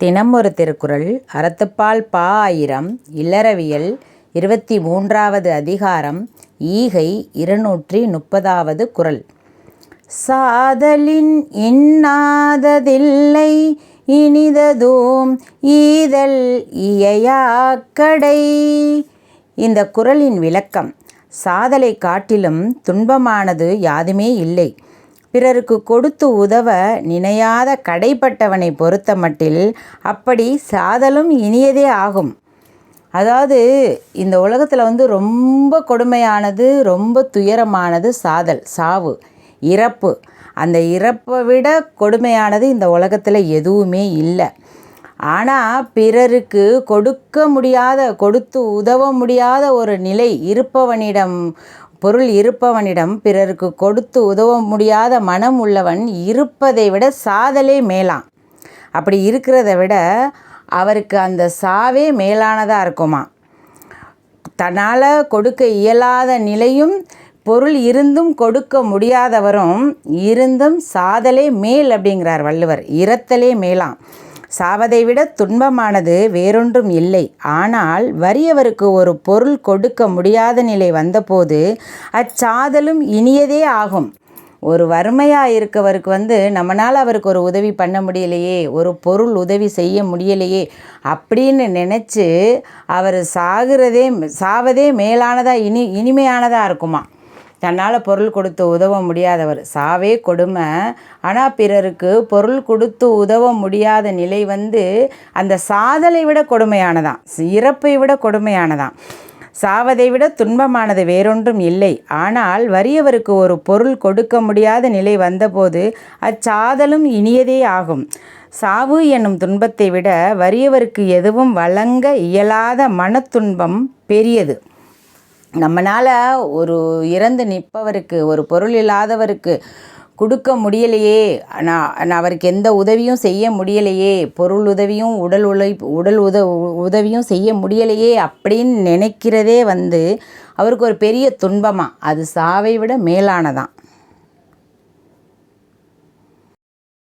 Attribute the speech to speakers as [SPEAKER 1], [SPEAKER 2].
[SPEAKER 1] தினம் ஒரு திருக்குறள் அறத்துப்பால் பா ஆயிரம் இல்லறவியல் இருபத்தி மூன்றாவது அதிகாரம் ஈகை இருநூற்றி முப்பதாவது குறள். சாதலின் இன்னாததில்லை இனிததூம் ஈதல் இயையாக்கடை. இந்த குறளின் விளக்கம் சாதலை காட்டிலும் துன்பமானது யாதுமே இல்லை. பிறருக்கு கொடுத்து உதவ நினையாத கடைப்பட்டவனை பொறுத்த மட்டில் அப்படி சாதலும் இனியதே ஆகும். அதாவது இந்த உலகத்தில் வந்து ரொம்ப கொடுமையானது ரொம்ப துயரமானது சாதல் சாவு இறப்பு. அந்த இறப்பை விட கொடுமையானது இந்த உலகத்தில் எதுவுமே இல்லை. ஆனால் பிறருக்கு கொடுக்க முடியாத கொடுத்து உதவ முடியாத ஒரு நிலை இருப்பவனிடம் பொருள் இருப்பவனிடம் பிறருக்கு கொடுத்து உதவ முடியாத மனம் உள்ளவன் இருப்பதை விட சாதலே மேலாம். அப்படி இருக்கிறத விட அவருக்கு அந்த சாவே மேலானதாக இருக்குமா? தன்னால் கொடுக்க இயலாத நிலையும் பொருள் இருந்தும் கொடுக்க முடியாதவரும் இருந்தும் சாதலே மேல் அப்படிங்கிறார் வள்ளுவர். இரத்தலே மேலாம். சாவதை விட துன்பமானது வேறொன்றும் இல்லை. ஆனால் வறியவருக்கு ஒரு பொருள் கொடுக்க முடியாத நிலை வந்தபோது அச்சாதலும் இனியதே ஆகும். ஒரு வறுமையாக இருக்கவருக்கு வந்து நம்மளால் அவருக்கு ஒரு உதவி பண்ண முடியலையே ஒரு பொருள் உதவி செய்ய முடியலையே அப்படின்னு நினச்சி அவர் சாகிறதே சாவதே மேலானதாக இனி இனிமையானதாக இருக்குமா? தன்னால் பொருள் கொடுத்து உதவ முடியாதவர். சாவே கொடுமை. ஆனால் பிறருக்கு பொருள் கொடுத்து உதவ முடியாத நிலை வந்து அந்த சாதலை விட கொடுமையானதான் இறப்பை விட கொடுமையானதான் சாவதை விட துன்பமானது வேறொன்றும் இல்லை. ஆனால் வறியவருக்கு ஒரு பொருள் கொடுக்க முடியாத நிலை வந்தபோது அச்சாதலும் இனியதே ஆகும். சாவு என்னும் துன்பத்தை விட வறியவருக்கு எதுவும் வழங்க இயலாத மனத்துன்பம் பெரியது. நம்மளால் ஒரு இறந்து நிற்பவருக்கு ஒரு பொருள் இல்லாதவருக்கு கொடுக்க முடியலையே. நான் அவருக்கு எந்த உதவியும் செய்ய முடியலையே. பொருள் உதவியும் உடல் உழைப்பு உடல் உத உதவியும் செய்ய முடியலையே அப்படின்னு நினைக்கிறதே வந்து அவருக்கு ஒரு பெரிய துன்பமாக அது சாவை விட மேலானதான்.